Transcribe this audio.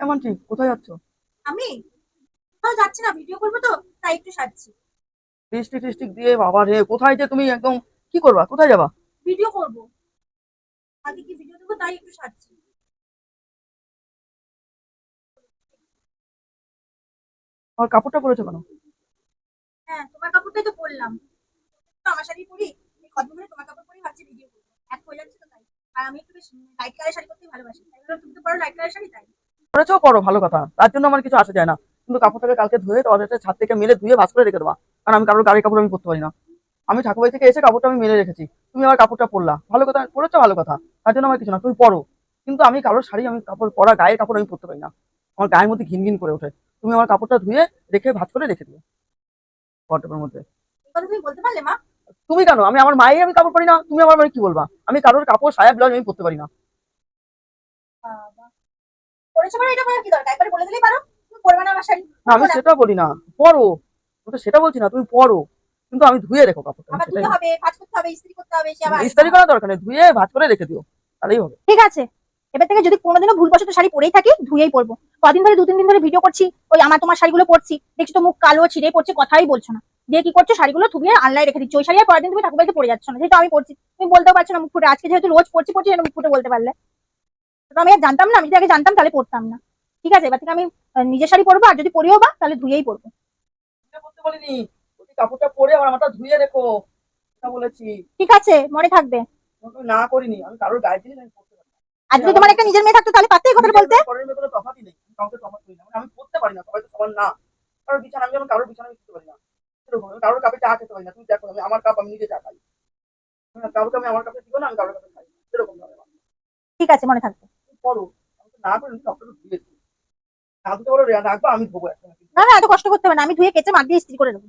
মানছি কোথায় যাচ্ছ? আমি? কোথাও যাচ্ছি না ভিডিও করব তো তাই একটু সাজছি। লিপস্টিক টিস্টিক দিয়ে বাবা রে কোথায় যে তুমি একদম কি করবা? কোথায় যাবা? ভিডিও করব। আগে কি ভিডিও দেবো তাই একটু সাজছি। আমার কাপড়টা পরেছো কেন? হ্যাঁ তোমার কাপড়টাই তো পরলাম। তো আমার শাড়ি পরি কদিন ধরে তোমার কাপড় পরি ভাবছি ভিডিও করব। এক হয়ে যাচ্ছে তো তাই। আর আমি একটু বেশ লাইট কালার শাড়ি করতে ভালোবাসি। তাই তুমি তো পারো লাইট কালার শাড়ি তাই। পরেছো করো ভালো কথা। তার জন্য আমার কিছু আসে যায় না। কিন্তু কাপড়টাকে কালকে ধুয়ে তোমাদের ছাদ থেকে মেলে ধুয়ে ভাস করে রেখে দেবা কারণ আমি কারোর গাড়ির কাপড় আমি পরতে পারি না। আমি ঠাকুরবাড়ি থেকে এসে কাপড়টা আমি মেলে রেখেছি। তুমি আমার কাপড়টা পরলা। ভালো কথা পরেছো ভালো কথা। তার জন্য আমার কিছু না তুমি পরো। কিন্তু আমি কারোর শাড়ি আমি কাপড় পরা গায়ের কাপড় আমি পরতে পারি না। আমার গায়ের মধ্যে ঘিন ঘিন করে ওঠে। তুমি আমার কাপড়টা ধুয়ে রেখে ভাজ করে রেখে দিও। ওয়ার্ড্রোবের মধ্যে। তুমি বলতে পারলে মা। তুমি কেন? আমি আমার মায়ের আমি কাপড় পরি না। তুমি আমার মানে কি বলবা? আমি কারোর কাপড় সায়া ব্লাউজ আমি পরতে পারি না। পরেছো মানে এটা পরে কি দরকার? একবার বলে দিলেই পারো। তুমি পরবে না আমার শাড়ি। না, আমি সেটা বলি না। পরো আমি তো সেটা বলছি না তুমি পরো কিন্তু আমি ধুয়ে রেখো কাপড়টা আবার ধুতে হবে কাজ করতে হবে ইস্ত্রি করতে হবে সে আবার ইস্তারি করার দরকার নেই ধুয়ে ভাজ করে রেখে দিও। তাহলেই হবে। ঠিক আছে। এবার থেকে যদি কোনোদিনও ভুলবশত শাড়ি পরেই থাকি ধুয়েই পরবো। কদিন ধরে দু তিন দিন ধরে ভিডিও করছি ওই আমার তোমার শাড়িগুলো পরছি। দেখছি তো মুখ কালো ছিঁড়ে পড়ছে কথাই বলছো না। দিয়ে কি করছ? শাড়িগুলো ধুয়ে আনলায় রেখে দিচ্ছি। ওই শাড়ি আর পরের দিন তুমি ঠাকুর বাড়িতে পরে যাচ্ছ না। যেহেতু আমি পড়ছি তুমি বলতেও পারছ না মুখ ফুটে। আজকে যেহেতু রোজ পড়ছি পড়ছি মুখ ফুটে বলতে পারলে। তো আমি আর জানতাম না আমি যদি আগে জানতাম তাহলে পড়তাম না। ঠিক আছে? এবার থেকে আমি নিজের শাড়ি পরবো আর যদি পরিও বা তাহলে ধুয়েই পরবো। বলিনি। কাপড়টা পরে আমার আমারটা ধুয়ে রেখো। বলেছি। ঠিক আছে মনে থাকবে। না করিনি। আমি কারোর গায়ে জিনিস আমি পরতে পারি আর যদি তোমার একটা নিজের মেয়ে থাকতো তাহলে পারতে কথা বলতে। পরের মেয়ে কোনো তফাৎই নেই। আমি কাউকে তফাৎ করি না। মানে আমি পড়তে পারি না সবাই তো সবার না। কারোর বিছানা আমি যেমন কারোর বিছানা শুতে পারি না। সেরকম আমি কারোর কাপে চা খেতে পারি না। তুমি দেখো আমি আমার কাপ আমি নিজে চা খাই। কাউকে আমি আমার কাপে দিব না আমি কারোর কাপে খাই। সেরকম ঠিক আছে মনে থাকবে। তো না করি কাপড়টা ধুয়ে দিই না রাখব আমি ধোবো না এত কষ্ট করতে হবে না আমি ধুয়ে কেচে মাঠ দিয়ে ইস্ত্রি করে দেবো